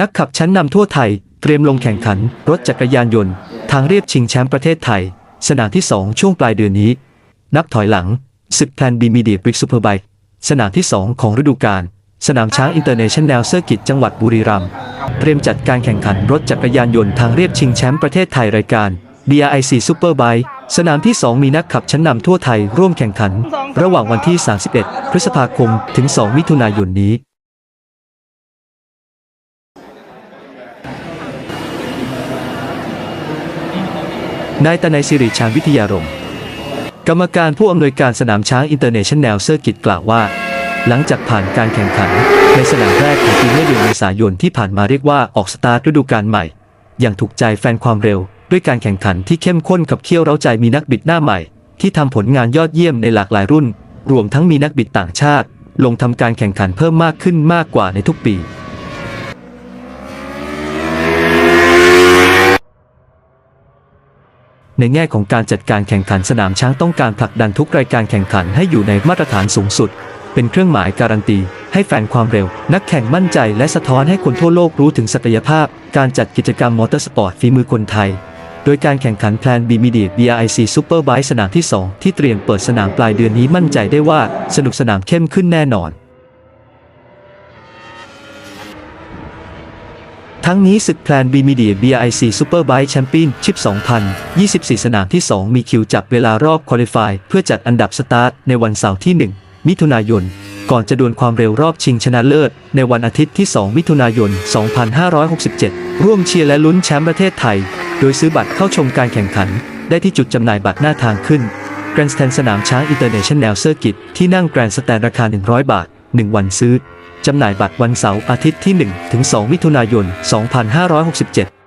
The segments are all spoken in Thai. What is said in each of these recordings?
นักขับชั้นนำทั่วไทย เตรียมลงแข่งขัน รถจักรยานยนต์ ทางเรียบชิงแชมป์ประเทศไทย สนามที่ 2 ช่วงปลายเดือนนี้ นับถอยหลังศึกแพลนบีมีเดียบริกซูเปอร์ไบสนามที่ 2 ของฤดูกาลสนามช้างอินเตอร์เนชั่นแนลเซอร์กิตจังหวัดบุรีรัมย์เตรียมจัดการแข่งขันรถจักรยานยนต์ทางเรียบชิงแชมป์ประเทศไทยรายการ BRIC Superbike สนามที่ 2 มีนักขับชั้นนำทั่วไทยร่วมแข่งขัน ระหว่างวันที่ 31 พฤษภาคมถึง 2 มิถุนายนนี้ นายตนัยสิริชาญวิทยารม์กรรมการผู้อำนวยการสนามช้างอินเตอร์เนชั่นแนลเซอร์กิตกล่าวว่า หลังจากผ่านการแข่งขัน ในสนามแรกของปีเมื่อเดือนเมษายนที่ผ่านมาเรียกว่าออกสตาร์ทฤดูกาลใหม่ อย่างถูกใจแฟนความเร็ว ด้วยการแข่งขันที่เข้มข้นกับเคี่ยวเร้าใจมีนักบิดหน้าใหม่ ที่ทำผลงานยอดเยี่ยมในหลากหลายรุ่น รวมทั้งมีนักบิดต่างชาติ ลงทำการแข่งขันเพิ่มมากขึ้นมากกว่าในทุกปี ในแง่ของการจัดการแข่งขันสนามช้างต้องการผลักดันทุกรายการแข่งขันให้อยู่ในมาตรฐานสูงสุด เป็นเครื่องหมายการันตี ให้แฟนความเร็ว นักแข่งมั่นใจและสะท้อนให้คนทั่วโลกรู้ถึงศักยภาพ การจัดกิจกรรมมอเตอร์สปอร์ตฝีมือคนไทย โดยการแข่งขันแพลนบีมีเดีย BRIC Superbike สนามที่ 2 ที่เตรียมเปิดสนามปลายเดือนนี้มั่นใจได้ว่าสนุกสนามเข้มขึ้นแน่นอน ทั้งนี้ศึกแพลนบีมีเดีย BIC Superbike Championship 2024 สนามที่ 2 มีคิวจับเวลารอบคุริฟายเพื่อจัดอันดับสตาร์ทในวันเสาร์ที่ 1 มิถุนายน ก่อนจะดวลความเร็วรอบชิงชนะเลิศ ในวันอาทิตย์ที่ 2 มิถุนายน 2567 ร่วมเชียร์และลุ้นแชมป์ประเทศไทย โดยซื้อบัตรเข้าชมการแข่งขัน ได้ที่จุดจำหน่ายบัตรหน้าทางขึ้นแกรนด์สแตนสนามช้างอินเตอร์เนชั่นแนลเซอร์กิตที่นั่งแกรนด์สแตนราคา 100 บาท 1 วันซื้อ จำหน่ายบัตรวันเสาร์อาทิตย์ที่ 1 ถึง 2 มิถุนายน 2567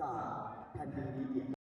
到看见地点。